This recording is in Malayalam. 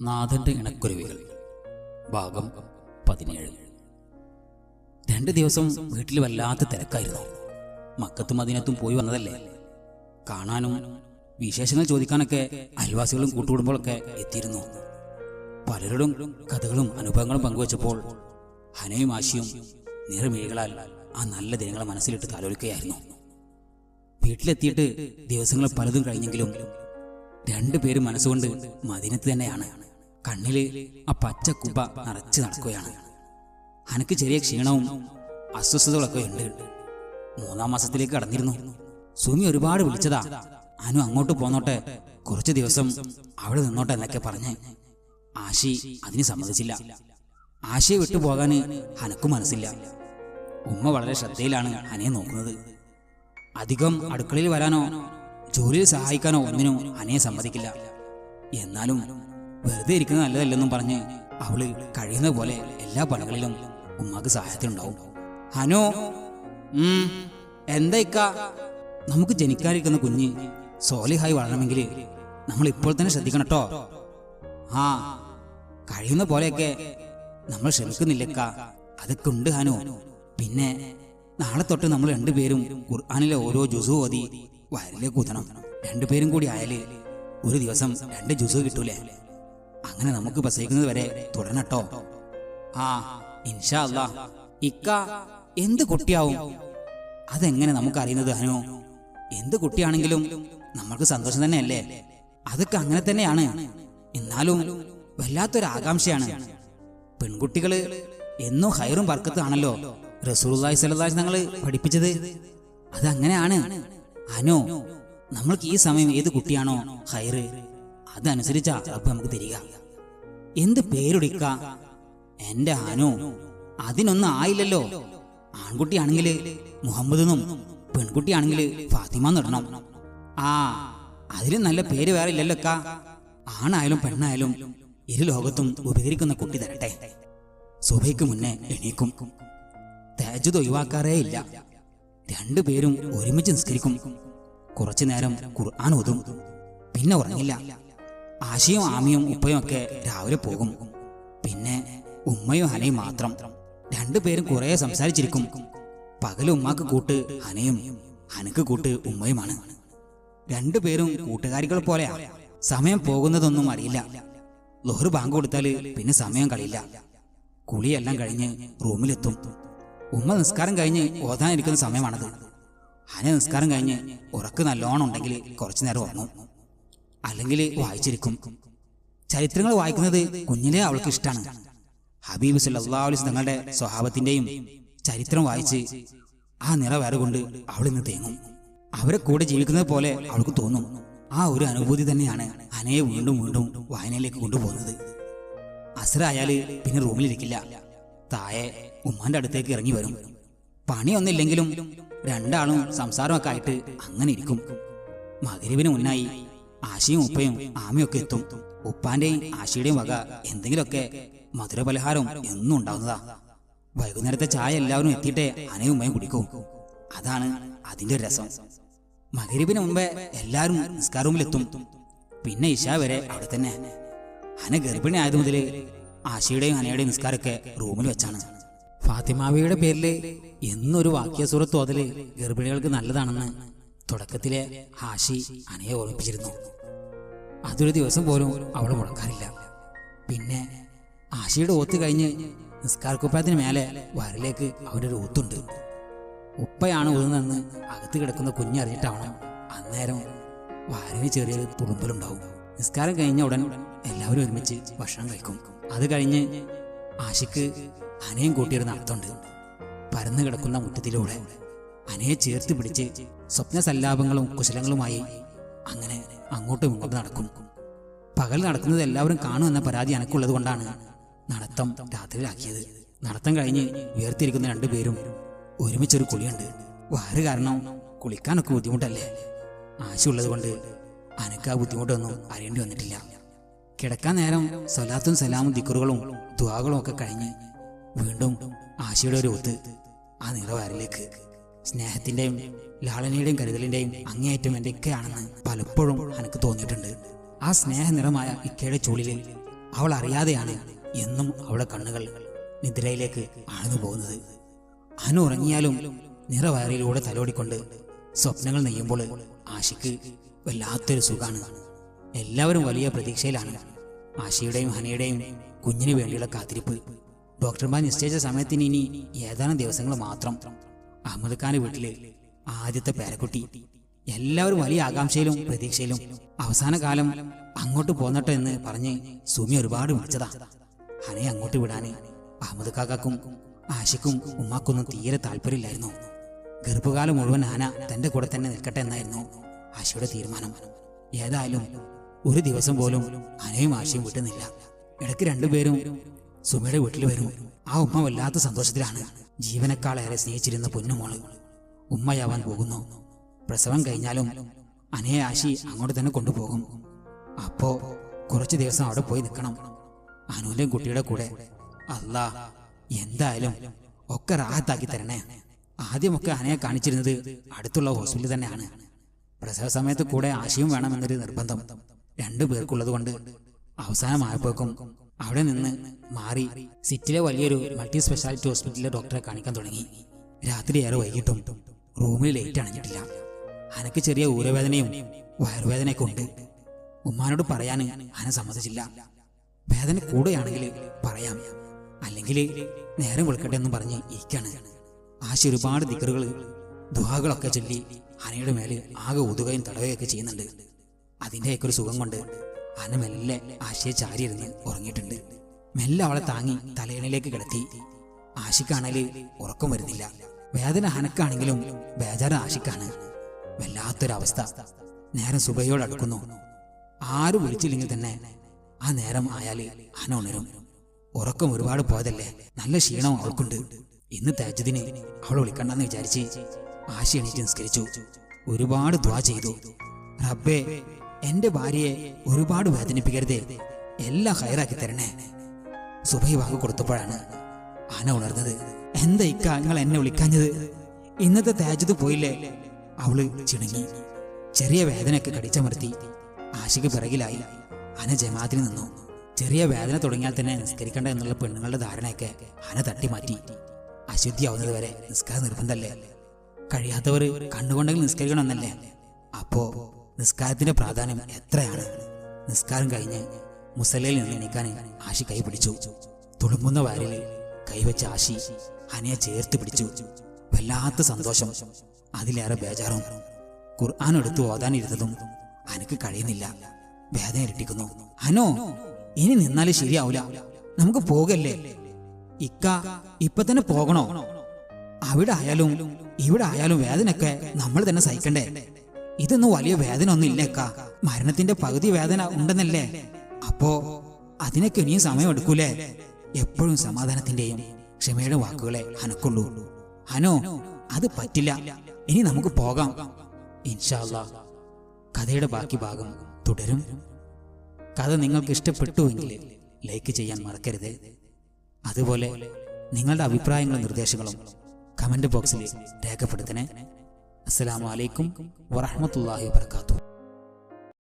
നാഥന്റെ ഇണക്കുരുവികൾ. ഭാഗം പതിനേഴ്. രണ്ട് ദിവസം വീട്ടിൽ വല്ലാത്ത തിരക്കായിരുന്നു. മക്കത്തും അതിനത്തും പോയി വന്നതല്ലേ? കാണാനും വിശേഷങ്ങൾ ചോദിക്കാനൊക്കെ അയൽവാസികളും കൂട്ടുകുടുംബങ്ങളൊക്കെ എത്തിയിരുന്നു. പലരോടും കഥകളും അനുഭവങ്ങളും പങ്കുവച്ചപ്പോൾ ഹനയും ആശയും നിറമേകളാൽ ആ നല്ല ദിനങ്ങളെ മനസ്സിലിട്ട് താലോലിക്കുകയായിരുന്നു. വീട്ടിലെത്തിയിട്ട് ദിവസങ്ങൾ പലതും കഴിഞ്ഞെങ്കിലും രണ്ടുപേരും മനസ്സുകൊണ്ട് മദീനത്ത് തന്നെയാണ്. കണ്ണിൽ ആ പച്ച കുബ നിറച്ച് നടക്കുകയാണ്. അനക്ക് ചെറിയ ക്ഷീണവും അസ്വസ്ഥതകളൊക്കെ ഉണ്ട്. മൂന്നാം മാസത്തിലേക്ക് കടന്നിരുന്നു. സുമി ഒരുപാട് വിളിച്ചതാ. അനു അങ്ങോട്ട് പോന്നോട്ടെ. കുറച്ച് ദിവസം അവിടെ നിന്നോട്ടെ എന്നൊക്കെ പറഞ്ഞ് ആശി അതിന് സമ്മതിച്ചില്ല. ആശയെ വിട്ടു പോകാൻ അനക്കും മനസ്സില്ല. ഉമ്മ വളരെ ശ്രദ്ധയിലാണ് അനയെ നോക്കുന്നത്. അധികം അടുക്കളയിൽ വരാനോ ജോലിയിൽ സഹായിക്കാനോ ഒന്നിനും അനയെ സമ്മതിക്കില്ല. എന്നാലും വെറുതെ ഇരിക്കുന്നത് നല്ലതല്ലെന്നും പറഞ്ഞ് അവൾ കഴിയുന്ന പോലെ എല്ലാ പണികളിലും ഉമ്മാക്ക് സഹായത്തിനുണ്ടാവും. ഹനോ എന്താ ഇക്ക? നമുക്ക് ജനിക്കാതിരിക്കുന്ന കുഞ്ഞ് സോലിഹായി വളരണമെങ്കിൽ നമ്മൾ ഇപ്പോൾ തന്നെ ശ്രദ്ധിക്കണം കേട്ടോ. ആ കഴിയുന്ന പോലെയൊക്കെ നമ്മൾ ശ്രമിക്കുന്നില്ലക്ക അതൊക്കെ ഉണ്ട് ഹനു. പിന്നെ നാളെ തൊട്ട് നമ്മൾ രണ്ടുപേരും ഖുർആാനിലെ ഓരോ ജുസു ഓതി വയറിലേക്ക് ഊതണം. രണ്ടുപേരും കൂടി ആയാൽ ഒരു ദിവസം രണ്ട് ജുസു കിട്ടൂലേ? അങ്ങനെ നമുക്ക് പ്രസവിക്കുന്നത് വരെ തുടരണട്ടോ. ആ ഇൻഷാ ഇക്ക എന്ത് കുട്ടിയാവും? അതെങ്ങനെ നമുക്ക് അറിയുന്നത് അനു എന്ത് കുട്ടിയാണെങ്കിലും നമ്മൾക്ക് സന്തോഷം തന്നെയല്ലേ? അതൊക്കെ അങ്ങനെ തന്നെയാണ്. എന്നാലും വല്ലാത്തൊരു ആകാംക്ഷയാണ് പെൺകുട്ടികൾ എന്നോ ഹൈറും വർക്കത്താണല്ലോ സ്വല്ലല്ലാഹി അലൈഹി തങ്ങൾ പഠിപ്പിച്ചത്. അതങ്ങനെയാണ്. അനോ നമ്മൾക്ക് ഈ സമയം ഏത് കുട്ടിയാണോ ഹൈറ്? അതനുസരിച്ചാ റബ്ബ് നമുക്ക് തരിക. എന്ത് പേരുടിക്ക? എന്റെ ആനു അതിനൊന്നും ആയില്ലല്ലോ. ആൺകുട്ടിയാണെങ്കിൽ മുഹമ്മദ് എന്നും പെൺകുട്ടിയാണെങ്കിൽ ഫാത്തിമ എന്നിടണം ആ അതിലും നല്ല പേര് വേറെ ഇല്ലല്ലോ അക്ക. ആണായാലും പെണ്ണായാലും ഇരു ലോകത്തും ഉപകരിക്കുന്ന കുട്ടി തരട്ടെ. സുബൈക്ക് മുന്നേ എണീക്കും. തേജത് ഒഴിവാക്കാറേ ഇല്ല. രണ്ടുപേരും ഒരുമിച്ച് നിസ്കരിക്കും. കുറച്ചു നേരം ഖുർആൻ ഓതും. പിന്നെ ഉറങ്ങില്ല. ആശയും ആമിയും ഉപ്പയും ഒക്കെ രാവിലെ പോകും. പിന്നെ ഉമ്മയും ഹനയും മാത്രം രണ്ടുപേരും കുറെ സംസാരിച്ചിരിക്കും. പകൽ ഉമ്മാക്ക് കൂട്ട് ഹനയും ഹനക്ക് കൂട്ട് ഉമ്മയുമാണ്. രണ്ടുപേരും കൂട്ടുകാരികൾ പോലെയാ. സമയം പോകുന്നതൊന്നും അറിയില്ല. ലോഹർ ബാങ്ക് കൊടുത്താൽ പിന്നെ സമയം കളിയില്ല. കുളിയെല്ലാം കഴിഞ്ഞ് റൂമിലെത്തും. ഉമ്മ നിസ്കാരം കഴിഞ്ഞ് ഓതാനിരിക്കുന്ന സമയമാണത്. ഹന നിസ്കാരം കഴിഞ്ഞ് ഉറക്ക് നല്ലോണം ഉണ്ടെങ്കിൽ കുറച്ചു നേരം ഉറങ്ങും. അല്ലെങ്കിൽ വായിച്ചിരിക്കും. ചരിത്രങ്ങൾ വായിക്കുന്നത് കുഞ്ഞിലെ അവൾക്ക് ഇഷ്ടമാണ് ഹബീബ് അലൈഹി തങ്ങളുടെ സ്വഭാവത്തിന്റെയും ചരിത്രം വായിച്ച് ആ നിറവേറ് കൊണ്ട് അവൾ ഇന്ന് തേങ്ങും. അവരെ കൂടെ ജീവിക്കുന്നത് പോലെ അവൾക്ക് തോന്നും. ആ ഒരു അനുഭൂതി തന്നെയാണ് അനയെ വീണ്ടും വീണ്ടും വായനയിലേക്ക് കൊണ്ടുപോകുന്നത്. അസറായാൽ പിന്നെ റൂമിലിരിക്കില്ല. തായെ ഉമ്മാന്റെ അടുത്തേക്ക് ഇറങ്ങി വരും. പണിയൊന്നില്ലെങ്കിലും രണ്ടാളും സംസാരമൊക്കെ ആയിട്ട് അങ്ങനെ ഇരിക്കും. മകരുവിന് മുന്നായി ആശയും ഉപ്പയും ആമയൊക്കെ എത്തും. ഉപ്പാന്റെയും ആശയുടെയും വക എന്തെങ്കിലുമൊക്കെ മധുരപലഹാരം എന്നും ഉണ്ടാവുന്നതാ. വൈകുന്നേരത്തെ ചായ എല്ലാവരും എത്തിയിട്ടേ അനയും ഉമ്മയും കുടിക്കും. അതാണ് അതിന്റെ ഒരു രസം. മകരിവിന് മുമ്പേ എല്ലാവരും നിസ്കാർ റൂമിലെത്തും പിന്നെ ഇഷ വരെ അവിടെ തന്നെ. അന ഗർഭിണി ആയത് മുതൽ ആശയുടെയും അനയുടെയും നിസ്കാരമൊക്കെ റൂമിൽ വെച്ചാണ്. ഫാത്തിമാവിയുടെ പേരിൽ എന്നൊരു വാക്യസുറത്ത് ഓതൽ ഗർഭിണികൾക്ക് നല്ലതാണെന്ന് തുടക്കത്തിലെ ഹാഷി അനയെ ഓർമ്മിപ്പിച്ചിരുന്നു. അതൊരു ദിവസം പോലും അവൾ മുടക്കാറില്ല. പിന്നെ ആശയുടെ ഓത്ത് കഴിഞ്ഞ് നിസ്കാർക്കുപ്പായത്തിന് മേലെ വരലേക്ക് അവരൊരു ഒരു ഊത്തുണ്ട് ഉപ്പയാണ് ഊതുന്നതെന്ന് അകത്ത് കിടക്കുന്ന കുഞ്ഞറിഞ്ഞിട്ടാവണം അന്നേരം വാരന് ചെറിയൊരു തുളുമ്പലുണ്ടാവും. നിസ്കാരം കഴിഞ്ഞ ഉടൻ എല്ലാവരും ഒരുമിച്ച് ഭക്ഷണം കഴിക്കും. അത് കഴിഞ്ഞ് ആശിക്ക് അനയും കൂട്ടിയൊരു നടത്തുണ്ട് പരന്നു കിടക്കുന്ന മുറ്റത്തിലൂടെ അനയെ ചേർത്ത് പിടിച്ച് സ്വപ്ന സല്ലാപങ്ങളും കുശലങ്ങളുമായി അങ്ങനെ അങ്ങോട്ടും ഇങ്ങോട്ടും നടക്കും. പകൽ നടക്കുന്നത് എല്ലാവരും കാണുമെന്ന പരാതി എനക്കുള്ളത് കൊണ്ടാണ് നടത്തം രാത്രിയിലാക്കിയത്. നടത്തം കഴിഞ്ഞ് ഉയർത്തിയിരിക്കുന്ന രണ്ടുപേരും ഒരുമിച്ചൊരു കുളിയുണ്ട്. വാറ് കാരണം കുളിക്കാനൊക്കെ ബുദ്ധിമുട്ടല്ലേ? ആശയുള്ളത് കൊണ്ട് അനക്ക് ആ ബുദ്ധിമുട്ടൊന്നും അറിയേണ്ടി വന്നിട്ടില്ല. കിടക്കാൻ നേരം സലാത്തും സലാമും ദിക്കറുകളും ദ്വാകളും ഒക്കെ കഴിഞ്ഞ് വീണ്ടും ആശയുടെ ഒരു ഒത്ത് ആ നിറവാരിലേക്ക് സ്നേഹത്തിന്റെയും ലാളനയുടെയും കരുതലിന്റെയും അങ്ങേയറ്റം എന്റെ ഇക്കയാണെന്ന് പലപ്പോഴും എനിക്ക് തോന്നിയിട്ടുണ്ട്. ആ സ്നേഹനിറമായ ഇക്കയുടെ ചൂളിൽ അവൾ അറിയാതെയാണ് എന്നും അവളെ കണ്ണുകൾ നിദ്രയിലേക്ക് ആഴ്ന്നു പോകുന്നത്. അനു ഉറങ്ങിയാലും നിറവയറിലൂടെ തലോടിക്കൊണ്ട് സ്വപ്നങ്ങൾ നെയ്യുമ്പോൾ ആശിക്ക് വല്ലാത്തൊരു സുഖാണ്. എല്ലാവരും വലിയ പ്രതീക്ഷയിലാണ് ആശയുടെയും ഹനയുടെയും കുഞ്ഞിന് വേണ്ടിയുള്ള കാത്തിരിപ്പ്. ഡോക്ടർമാർ നിശ്ചയിച്ച സമയത്തിന് ഇനി ഏതാനും ദിവസങ്ങൾ മാത്രം അഹമ്മദ് ഖാന്റെ വീട്ടിലെ ആദ്യത്തെ പേരക്കുട്ടി. എല്ലാവരും വലിയ ആകാംക്ഷയിലും പ്രതീക്ഷയിലും അവസാന കാലം അങ്ങോട്ട് പോന്നട്ടെ എന്ന് പറഞ്ഞ് സുമി ഒരുപാട് വിളിച്ചതാ. ഹനയെ അങ്ങോട്ട് വിടാന് അഹമ്മദ് കാക്കാക്കും ആഷിക്കും ഉമ്മാക്കൊന്നും തീരെ താല്പര്യമില്ലായിരുന്നു. ഗർഭകാലം മുഴുവൻ ആന തന്റെ കൂടെ തന്നെ നിൽക്കട്ടെ എന്നായിരുന്നു ആശയുടെ തീരുമാനം. ഏതായാലും ഒരു ദിവസം പോലും അനയും ആശയും വിട്ടുന്നില്ല ഇടയ്ക്ക് രണ്ടുപേരും സുമയുടെ വീട്ടിൽ വരും. ആ ഉമ്മ വല്ലാത്ത സന്തോഷത്തിലാണ്. ജീവനക്കാളേറെ സ്നേഹിച്ചിരുന്ന പൊന്നുമോൾ. ഉമ്മയാവാൻ പോകുന്നു. പ്രസവം കഴിഞ്ഞാലും അനയെ ആശി അങ്ങോട്ട് തന്നെ കൊണ്ടുപോകും. അപ്പോ കുറച്ചു ദിവസം അവിടെ പോയി നിൽക്കണം. അനൂലൻ കുട്ടിയുടെ കൂടെ. അല്ലാ എന്തായാലും ഒക്കെ റാഹത്താക്കി തരണേ. ആദ്യമൊക്കെ അനയെ കാണിച്ചിരുന്നത് അടുത്തുള്ള ഹോസ്പിറ്റലിൽ തന്നെയാണ്. പ്രസവ സമയത്ത് കൂടെ ആശയും വേണമെന്നൊരു നിർബന്ധം. രണ്ടു പേർക്കുള്ളത് കൊണ്ട് അവസാനമായപ്പോഴേക്കും അവിടെ നിന്ന് മാറി സിറ്റിലെ വലിയൊരു മൾട്ടി സ്പെഷ്യാലിറ്റി ഹോസ്പിറ്റലിലെ ഡോക്ടറെ കാണിക്കാൻ തുടങ്ങി. രാത്രി ഏറെ വൈകിട്ടും റൂമിൽ ലേറ്റ് അണഞ്ഞിട്ടില്ല. അനക്ക് ചെറിയ ഊരവേദനയും വയറുവേദനയൊക്കെ ഉണ്ട്. ഉമ്മാനോട് പറയാൻ അന സമ്മതിച്ചില്ല. വേദന കൂടുകയാണെങ്കിൽ പറയാം. അല്ലെങ്കിൽ നേരം വിളിക്കട്ടെ എന്നും പറഞ്ഞ് ഇരിക്കാണ്. ആശ ഒരുപാട് ദിക്കറുകൾ ദുഹാകളൊക്കെ ചൊല്ലി അനയുടെ മേലെ ആകെ ഉതുകയും തടവുകയൊക്കെ ചെയ്യുന്നുണ്ട്. അതിന്റെയൊക്കെ ഒരു സുഖം കൊണ്ട് അന മെല്ലെ ആശയെ ചാരിയിരുന്ന് ഉറങ്ങിയിട്ടുണ്ട്. മെല്ലെ അവളെ താങ്ങി തലയണയിലേക്ക് കിടത്തി. ആശിക്കാണേൽ ഉറക്കം വരുന്നില്ല. വേദന ഹനക്കാണെങ്കിലും ബേജാര ആശിക്കാണ്. വല്ലാത്തൊരവസ്ഥ. നേരം സുബയോട് അടുക്കുന്നു. ആരും വിളിച്ചില്ലെങ്കിൽ തന്നെ ആ നേരം ആയാൽ അന ഉണരും. ഉറക്കം ഒരുപാട് പോയതല്ലേ? നല്ല ക്ഷീണം അവൾക്കുണ്ട്. ഇന്ന് തേജതിന് അവൾ വിളിക്കണ്ടെന്ന് വിചാരിച്ച് ആശി എണീറ്റ് നിസ്കരിച്ചു. ഒരുപാട് ദ്വാ ചെയ്തു. റബ്ബേ എന്റെ ഭാര്യയെ ഒരുപാട് വേദനിപ്പിക്കരുതേ. എല്ലാം ഹയറാക്കി തരണേ. സുബൈ വാക്ക് കൊടുത്തപ്പോഴാണ് ആന ഉണർന്നത്. എന്താ ഇക്ക നിങ്ങൾ എന്നെ വിളിക്കാഞ്ഞത്? ഇന്നത്തെ തേജത് പോയില്ലേ? അവൾ ചിണുങ്ങി. ചെറിയ വേദനയൊക്കെ കടിച്ചമർത്തി ആശയ്ക്ക് പിറകിലായി ആന ജമാത്തിന് നിന്നു. ചെറിയ വേദന തുടങ്ങിയാൽ തന്നെ നിസ്കരിക്കണ്ട എന്നുള്ള പെണ്ണുങ്ങളുടെ ധാരണയൊക്കെ അന തട്ടിമാറ്റി. അശുദ്ധിയാവുന്നത് വരെ നിസ്കാരം നിർബന്ധമല്ലേ? കഴിയാത്തവർ കണ്ണുകൊണ്ടെങ്കിൽ നിസ്കരിക്കണമെന്നല്ലേ? അപ്പോ നിസ്കാരത്തിന്റെ പ്രാധാന്യം എത്രയാണ്? നിസ്കാരം കഴിഞ്ഞ് മുസലയിൽ നിന്ന് എണീക്കാൻ ആശി കൈ പിടിച്ചു. തുളുമ്പുന്ന വയറിൽ കൈവച്ച ആശി അനയെ ചേർത്ത് പിടിച്ചു. വല്ലാത്ത സന്തോഷം. അതിലേറെ ബേജാറും. ഖുർആൻ എടുത്തു ഓതാനിരുന്നതും അനക്ക് കഴിയുന്നില്ല. വേദന ഇരട്ടിക്കുന്നു. അനോ ഇനി നിന്നാലും ശരിയാവൂല. നമുക്ക് പോകല്ലേ? ഇക്ക ഇപ്പൊ തന്നെ പോകണോ? അവിടെ ആയാലും ഇവിടെ ആയാലും വേദനയൊക്കെ നമ്മൾ തന്നെ സഹിക്കണ്ടേ? ഇതൊന്നും വലിയ വേദന ഒന്നും മരണത്തിന്റെ പകുതി വേദന ഉണ്ടെന്നല്ലേ? അപ്പോ അതിനൊക്കെ ഇനിയും സമയം എടുക്കൂലേ എപ്പോഴും സമാധാനത്തിന്റെയും ക്ഷമയുടെ വാക്കുകളെ അനക്കുള്ളൂ. ഹനോ അത് പറ്റില്ല. ഇനി നമുക്ക് പോകാം. ഇൻഷാല്ല കഥയുടെ ബാക്കി ഭാഗം തുടരും. കഥ നിങ്ങൾക്ക് ഇഷ്ടപ്പെട്ടുവെങ്കിൽ ലൈക്ക് ചെയ്യാൻ മറക്കരുത്. അതുപോലെ നിങ്ങളുടെ അഭിപ്രായങ്ങളും നിർദ്ദേശങ്ങളും കമന്റ് ബോക്സിൽ രേഖപ്പെടുത്തണേ. അസ്സലാമു അലൈക്കും വറഹ്മത്തുള്ളാഹി വബർക്കാത്തു